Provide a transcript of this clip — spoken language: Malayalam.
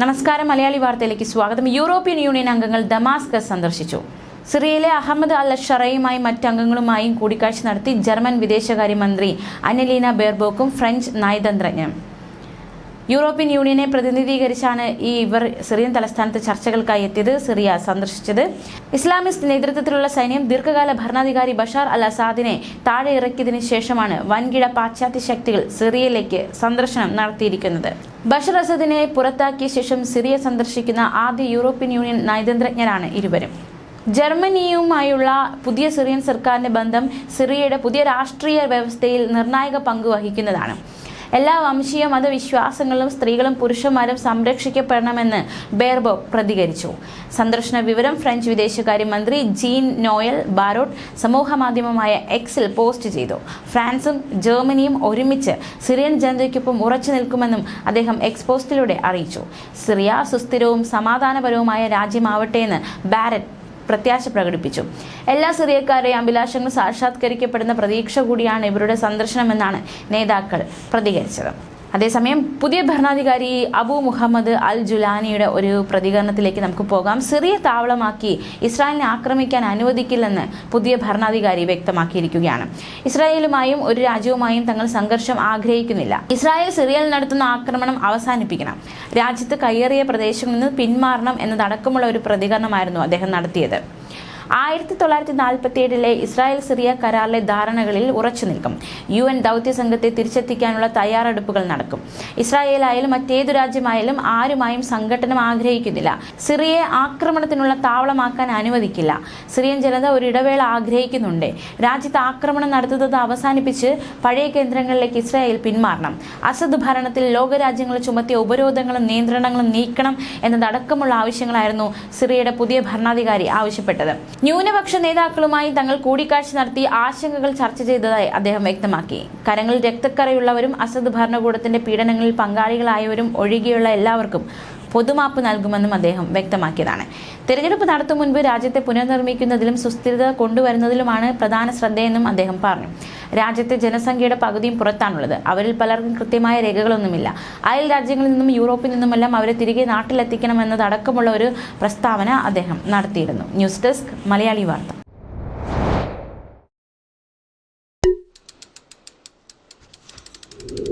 നമസ്കാരം. മലയാളി വാർത്തയിലേക്ക് സ്വാഗതം. യൂറോപ്യൻ യൂണിയൻ അംഗങ്ങൾ ദമാസ്കസ് സന്ദർശിച്ചു. സിറിയയിലെ അഹമ്മദ് അൽ ഷറയുമായും മറ്റ് അംഗങ്ങളുമായും കൂടിക്കാഴ്ച നടത്തി ജർമ്മൻ വിദേശകാര്യമന്ത്രി അനലീന ബെർബോക്കും ഫ്രഞ്ച് നയതന്ത്രജ്ഞനും യൂറോപ്യൻ യൂണിയനെ പ്രതിനിധീകരിച്ചാണ് ഈ ഇവർ സിറിയൻ തലസ്ഥാനത്ത് ചർച്ചകൾക്കായി എത്തിയത് സിറിയ സന്ദർശിച്ചത്. ഇസ്ലാമിസ്റ്റ് നേതൃത്വത്തിലുള്ള സൈന്യം ദീർഘകാല ഭരണാധികാരി ബഷാർ അൽ അസാദിനെ താഴെ ഇറക്കിയതിനു ശേഷമാണ് വൻകിട പാശ്ചാത്യ ശക്തികൾ സിറിയയിലേക്ക് സന്ദർശനം നടത്തിയിരിക്കുന്നത്. ബഷർ അസദിനെ പുറത്താക്കിയ ശേഷം സിറിയ സന്ദർശിക്കുന്ന ആദ്യ യൂറോപ്യൻ യൂണിയൻ നയതന്ത്രജ്ഞരാണ് ഇരുവരും. ജർമ്മനിയുമായുള്ള പുതിയ സിറിയൻ സർക്കാരിന്റെ ബന്ധം സിറിയയുടെ പുതിയ രാഷ്ട്രീയ വ്യവസ്ഥയിൽ നിർണായക പങ്ക് വഹിക്കുന്നതാണ്. എല്ലാ വംശീയ മതവിശ്വാസങ്ങളും സ്ത്രീകളും പുരുഷന്മാരും സംരക്ഷിക്കപ്പെടണമെന്ന് ബേർബോ പ്രതികരിച്ചു. സന്ദർശന വിവരം ഫ്രഞ്ച് വിദേശകാര്യമന്ത്രി ജീൻ നോയൽ ബാരോട്ട് സമൂഹമാധ്യമമായ എക്സിൽ പോസ്റ്റ് ചെയ്തു. ഫ്രാൻസും ജർമ്മനിയും ഒരുമിച്ച് സിറിയൻ ജനതയ്ക്കൊപ്പം ഉറച്ചു നിൽക്കുമെന്നും അദ്ദേഹം എക്സ്പോസ്റ്റിലൂടെ അറിയിച്ചു. സിറിയ സുസ്ഥിരവും സമാധാനപരവുമായ രാജ്യമാവട്ടെ എന്ന് ബാരറ്റ് പ്രത്യാശ പ്രകടിപ്പിച്ചു. എല്ലാ സിറിയക്കാരെയും അഭിലാഷങ്ങൾ സാക്ഷാത്കരിക്കപ്പെടുന്ന പ്രതീക്ഷ കൂടിയാണ് ഇവരുടെ സന്ദർശനമെന്നാണ് നേതാക്കൾ പ്രതികരിച്ചത്. അതേസമയം പുതിയ ഭരണാധികാരി അബു മുഹമ്മദ് അൽ ജുലാനിയുടെ ഒരു പ്രതികരണത്തിലേക്ക് നമുക്ക് പോകാം. സിറിയ താവളമാക്കി ഇസ്രായേലിനെ ആക്രമിക്കാൻ അനുവദിക്കില്ലെന്ന് പുതിയ ഭരണാധികാരി വ്യക്തമാക്കിയിരിക്കുകയാണ്. ഇസ്രായേലുമായും ഒരു രാജ്യവുമായും തങ്ങൾ സംഘർഷം ആഗ്രഹിക്കുന്നില്ല. ഇസ്രായേൽ സിറിയയിൽ നടത്തുന്ന ആക്രമണം അവസാനിപ്പിക്കണം. രാജ്യത്ത് കയ്യേറിയ പ്രദേശങ്ങളിൽ നിന്ന് പിന്മാറണം എന്നതടക്കമുള്ള ഒരു പ്രതികരണമായിരുന്നു അദ്ദേഹം നടത്തിയത്. ആയിരത്തി തൊള്ളായിരത്തി നാൽപ്പത്തി ഏഴിലെ ഇസ്രായേൽ സിറിയ കരാറിലെ ധാരണകളിൽ ഉറച്ചു നിൽക്കും. യു എൻ ദൗത്യ സംഘത്തെ തിരിച്ചെത്തിക്കാനുള്ള തയ്യാറെടുപ്പുകൾ നടക്കും. ഇസ്രായേലായാലും മറ്റേതു രാജ്യമായാലും ആരുമായും സംഘടനം ആഗ്രഹിക്കുന്നില്ല. സിറിയയെ ആക്രമണത്തിനുള്ള താവളമാക്കാൻ അനുവദിക്കില്ല. സിറിയൻ ജനത ഒരു ഇടവേള ആഗ്രഹിക്കുന്നുണ്ട്. രാജ്യത്ത് ആക്രമണം നടത്തുന്നത് അവസാനിപ്പിച്ച് പഴയ കേന്ദ്രങ്ങളിലേക്ക് ഇസ്രായേൽ പിന്മാറണം. അസദ് ഭരണത്തിൽ ലോകരാജ്യങ്ങൾ ചുമത്തിയ ഉപരോധങ്ങളും നിയന്ത്രണങ്ങളും നീക്കണം എന്നതടക്കമുള്ള ആവശ്യങ്ങളായിരുന്നു സിറിയയുടെ പുതിയ ഭരണാധികാരി ആവശ്യപ്പെട്ടത്. ന്യൂനപക്ഷ നേതാക്കളുമായി തങ്ങൾ കൂടിക്കാഴ്ച നടത്തി ആശങ്കകൾ ചർച്ച ചെയ്തതായി അദ്ദേഹം വ്യക്തമാക്കി. കരങ്ങളിൽ രക്തക്കറയുള്ളവരും അസദ് ഭരണകൂടത്തിന്റെ പീഡനങ്ങളിൽ പങ്കാളികളായവരും ഒഴികെയുള്ള എല്ലാവർക്കും പൊതുമാപ്പ് നൽകുമെന്നും അദ്ദേഹം വ്യക്തമാക്കിയതാണ്. തെരഞ്ഞെടുപ്പ് നടത്തും മുൻപ് രാജ്യത്തെ പുനർനിർമ്മിക്കുന്നതിലും സുസ്ഥിരത കൊണ്ടുവരുന്നതിലുമാണ് പ്രധാന ശ്രദ്ധയെന്നും അദ്ദേഹം പറഞ്ഞു. രാജ്യത്തെ ജനസംഖ്യയുടെ പകുതിയും പുറത്താണുള്ളത്. അവരിൽ പലർക്കും കൃത്യമായ രേഖകളൊന്നുമില്ല. അയൽ രാജ്യങ്ങളിൽ നിന്നും യൂറോപ്പിൽ നിന്നുമെല്ലാം അവരെ തിരികെ നാട്ടിലെത്തിക്കണമെന്നതടക്കമുള്ള ഒരു പ്രസ്താവന അദ്ദേഹം നടത്തിയിരുന്നു. ന്യൂസ് ഡെസ്ക് മലയാളി വാർത്ത. you